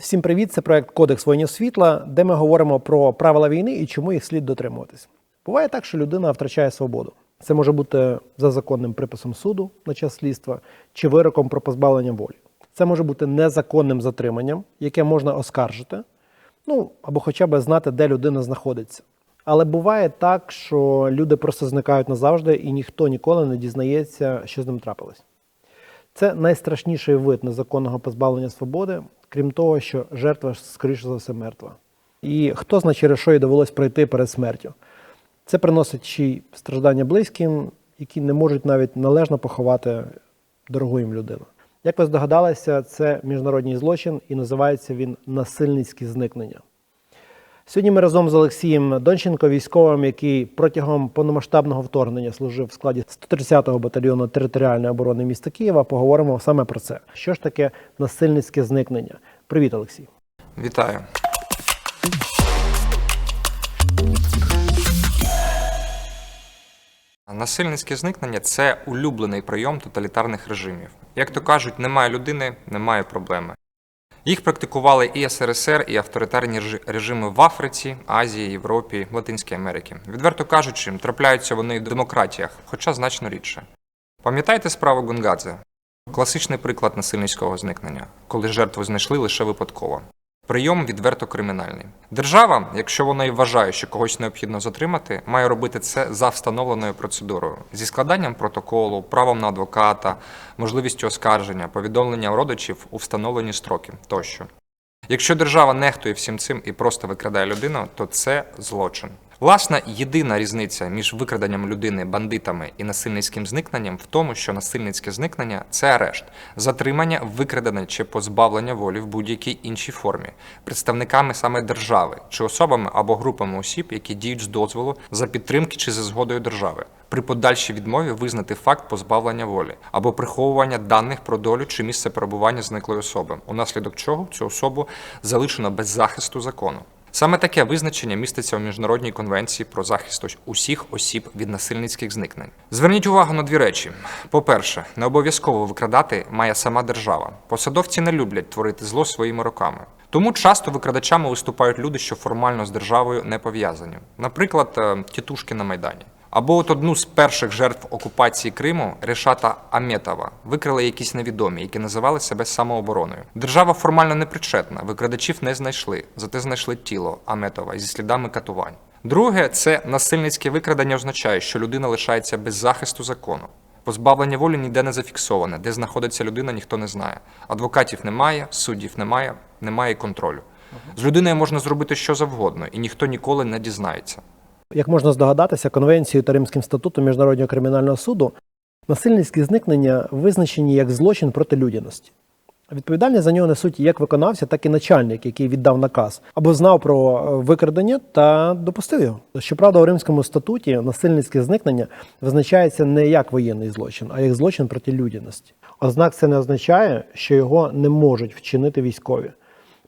Всім привіт! Це проект Кодекс воїнів світла, де ми говоримо про правила війни і чому їх слід дотримуватись. Буває так, що людина втрачає свободу. Це може бути за законним приписом суду на час слідства чи вироком про позбавлення волі. Це може бути незаконним затриманням, яке можна оскаржити, ну або хоча б знати, де людина знаходиться. Але буває так, що люди просто зникають назавжди, і ніхто ніколи не дізнається, що з ним трапилось. Це найстрашніший вид незаконного позбавлення свободи, крім того, що жертва, скоріше за все, мертва. І хто знає, через що їй довелось пройти перед смертю. Це приносить ще страждання близьким, які не можуть навіть належно поховати дорогу їм людину. Як ви здогадалися, це міжнародний злочин і називається він насильницькі зникнення. Сьогодні ми разом з Олексієм Донченко, військовим, який протягом повномасштабного вторгнення служив в складі 130-го батальйону територіальної оборони міста Києва, поговоримо саме про це. Що ж таке насильницьке зникнення? Привіт, Олексій. Вітаю. Насильницьке зникнення це улюблений прийом тоталітарних режимів. Як то кажуть, немає людини, немає проблеми. Їх практикували і СРСР, і авторитарні режими в Африці, Азії, Європі, Латинській Америці. Відверто кажучи, трапляються вони в демократіях, хоча значно рідше. Пам'ятаєте справу Гунгадзе? Класичний приклад насильницького зникнення, коли жертву знайшли лише випадково. Прийом відверто кримінальний. Держава, якщо вона і вважає, що когось необхідно затримати, має робити це за встановленою процедурою зі складанням протоколу, правом на адвоката, можливістю оскарження, повідомленням родичів у встановлені строки тощо. Якщо держава нехтує всім цим і просто викрадає людину, то це злочин. Власна єдина різниця між викраденням людини бандитами і насильницьким зникненням в тому, що насильницьке зникнення це арешт, затримання, викрадення чи позбавлення волі в будь-якій іншій формі, представниками саме держави чи особами або групами осіб, які діють з дозволу за підтримки чи за згодою держави. При подальшій відмові визнати факт позбавлення волі або приховування даних про долю чи місце перебування зниклої особи, унаслідок чого цю особу залишено без захисту закону. Саме таке визначення міститься у міжнародній конвенції про захист усіх осіб від насильницьких зникнень. Зверніть увагу на дві речі: по-перше, не обов'язково викрадати має сама держава. Посадовці не люблять творити зло своїми руками. Тому часто викрадачами виступають люди, що формально з державою не пов'язані. Наприклад, е, тітушки на майдані. Або от одну з перших жертв окупації Криму Решата Аметова викрили якісь невідомі, які називали себе самообороною. Держава формально не причетна, викрадачів не знайшли, зате знайшли тіло Аметова зі слідами катувань. Друге, це насильницьке викрадення означає, що людина лишається без захисту закону. Позбавлення волі ніде не зафіксоване, де знаходиться людина, ніхто не знає. Адвокатів немає, суддів немає, немає контролю. З людиною можна зробити що завгодно, і ніхто ніколи не дізнається. Як можна здогадатися, конвенцією та Римським статутом Міжнародного кримінального суду насильницькі зникнення визначені як злочин проти людяності. Відповідальність за нього несуть як виконавця, так і начальник, який віддав наказ або знав про е, викрадення та допустив його. Щоправда, у Римському статуті насильницьке зникнення визначається не як воєнний злочин, а як злочин проти людяності. Однак це не означає, що його не можуть вчинити військові.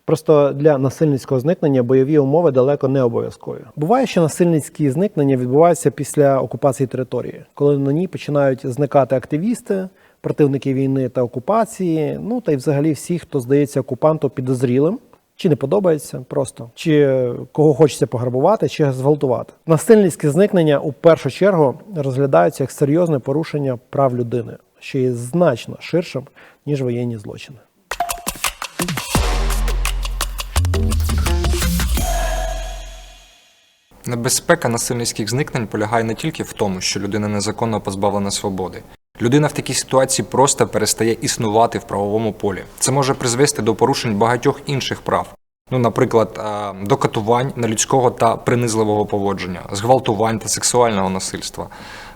Просто для насильницького зникнення бойові умови далеко не обов'язкові. Буває, що насильницькі зникнення відбуваються після окупації території, коли на ній починають зникати активісти, противники війни та окупації, ну та й взагалі всі, хто здається окупанту підозрілим. Чи не подобається просто, чи кого хочеться пограбувати, чи зґвалтувати. Насильницькі зникнення у першу чергу розглядаються як серйозне порушення прав людини, що є значно ширшим ніж воєнні злочини. Небезпека насильницьких зникнень полягає не тільки в тому, що людина незаконно позбавлена свободи. Людина в такій ситуації просто перестає існувати в правовому полі. Це може призвести до порушень багатьох інших прав. Ну, наприклад, а, до катувань нелюдського та принизливого поводження, зґвалтувань та сексуального насильства,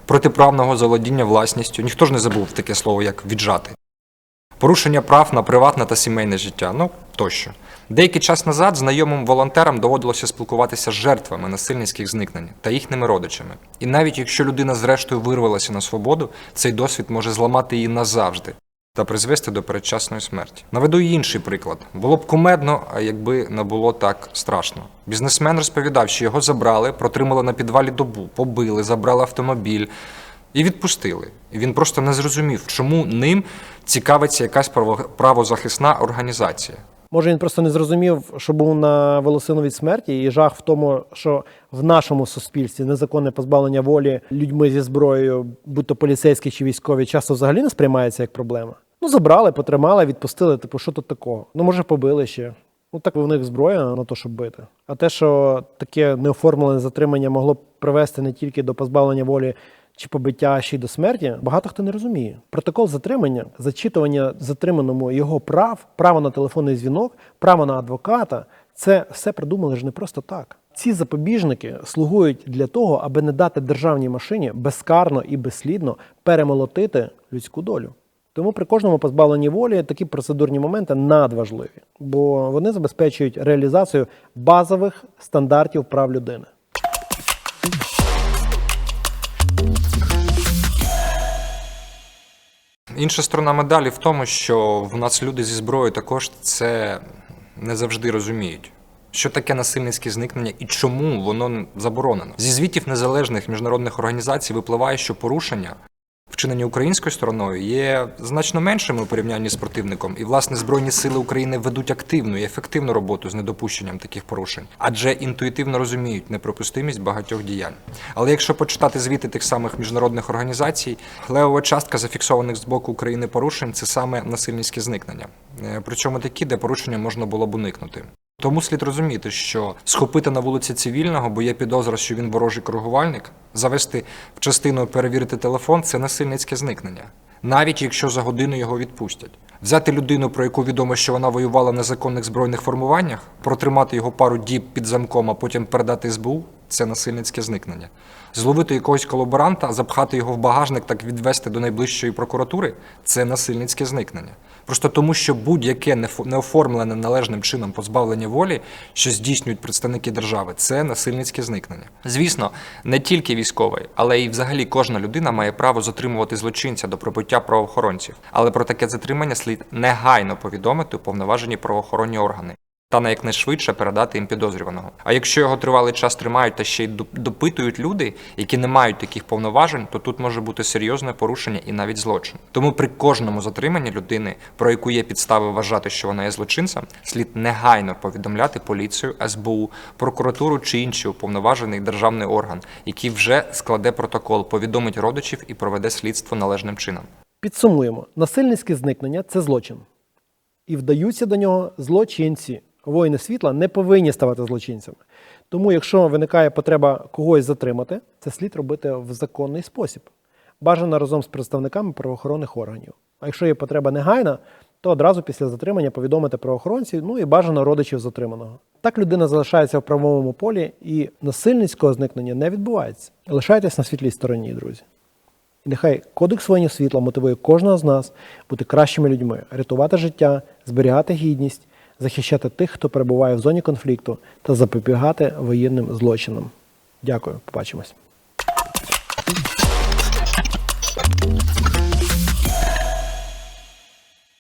протиправного заволодіння власністю. Ніхто ж не забув таке слово, як віджати. Порушення прав на приватне та сімейне життя, ну тощо. Деякий час назад знайомим волонтерам доводилося спілкуватися з жертвами насильницьких зникнень та їхніми родичами. І навіть якщо людина зрештою вирвалася на свободу, цей досвід може зламати її назавжди та призвести до передчасної смерті. Наведу й інший приклад. Було б кумедно, якби не було так страшно. Бізнесмен розповідав, що його забрали, протримали на підвалі добу, побили, забрали автомобіль. І відпустили. І він просто не зрозумів, чому ним цікавиться якась право- правозахисна організація. Може, він просто не зрозумів, що був на волосиновій смерті, і жах в тому, що в нашому суспільстві незаконне позбавлення волі людьми зі зброєю, будь то поліцейські чи військові, часто взагалі не сприймається як проблема. Ну, забрали, потримали, відпустили. Типу, що тут такого? Ну, може, побили ще. Ну, так у них зброя на те, щоб бити. А те, що таке неоформлене затримання могло б привести не тільки до позбавлення волі чи побиття, ще й до смерті, багато хто не розуміє. Протокол затримання, зачитування затриманому його прав, право на телефонний дзвінок, право на адвоката це все придумали ж не просто так. Ці запобіжники слугують для того, аби не дати державній машині безкарно і безслідно перемолотити людську долю. Тому при кожному позбавленні волі такі процедурні моменти надважливі, бо вони забезпечують реалізацію базових стандартів прав людини. Інша сторона медалі в тому, що в нас люди зі зброєю також це не завжди розуміють. Що таке насильницьке зникнення і чому воно заборонено? Зі звітів незалежних міжнародних організацій випливає, що порушення, вчинені українською стороною, є значно меншими у порівнянні з противником, і власне збройні сили України ведуть активну і ефективну роботу з недопущенням таких порушень, адже інтуїтивно розуміють неприпустимість багатьох діянь. Але якщо почитати звіти тих самих міжнародних організацій, левова частка зафіксованих з боку України порушень це саме насильницьке зникнення. Е, Причому такі, де порушення можна було б уникнути. Тому слід розуміти, що схопити на вулиці цивільного, бо є підозра, що він ворожий коригувальник, завести в частину перевірити телефон це насильницьке зникнення, навіть якщо за годину його відпустять. Взяти людину, про яку відомо, що вона воювала в незаконних збройних формуваннях, протримати його пару діб під замком, а потім передати СБУ це насильницьке зникнення. Зловити якогось колаборанта, запхати його в багажник, так відвести до найближчої прокуратури це насильницьке зникнення. Просто тому, що будь-яке неоформлене належним чином позбавлення волі, що здійснюють представники держави, це насильницьке зникнення. Звісно, не тільки військовий, але й взагалі кожна людина має право затримувати злочинця до прибуття правоохоронців. Але про таке затримання слід негайно повідомити уповноважені правоохоронні органи. Та на якнайшвидше передати їм підозрюваного. А якщо його тривалий час тримають та ще й доп- допитують люди, які не мають таких повноважень, то тут може бути серйозне порушення і навіть злочин. Тому при кожному затриманні людини, про яку є підстави вважати, що вона є злочинцем, слід негайно повідомляти поліцію, СБУ, прокуратуру чи інший уповноважений державний орган, який вже складе протокол, повідомить родичів і проведе слідство належним чином. Підсумуємо: насильницьке зникнення це злочин. І вдаються до нього злочинці. Воїни світла не повинні ставати злочинцями. Тому, якщо виникає потреба когось затримати, це слід робити в законний спосіб. Бажано разом з представниками правоохоронних органів. А якщо є потреба негайна, то одразу після затримання повідомити правоохоронців, ну і бажано родичів затриманого. Так людина залишається в правовому полі і насильницького зникнення не відбувається. Лишайтесь на світлій стороні, друзі. І нехай кодекс воїнів світла мотивує кожного з нас бути кращими людьми, рятувати життя, зберігати гідність, захищати тих, хто перебуває в зоні конфлікту, та запобігати воєнним злочинам. Дякую, побачимось.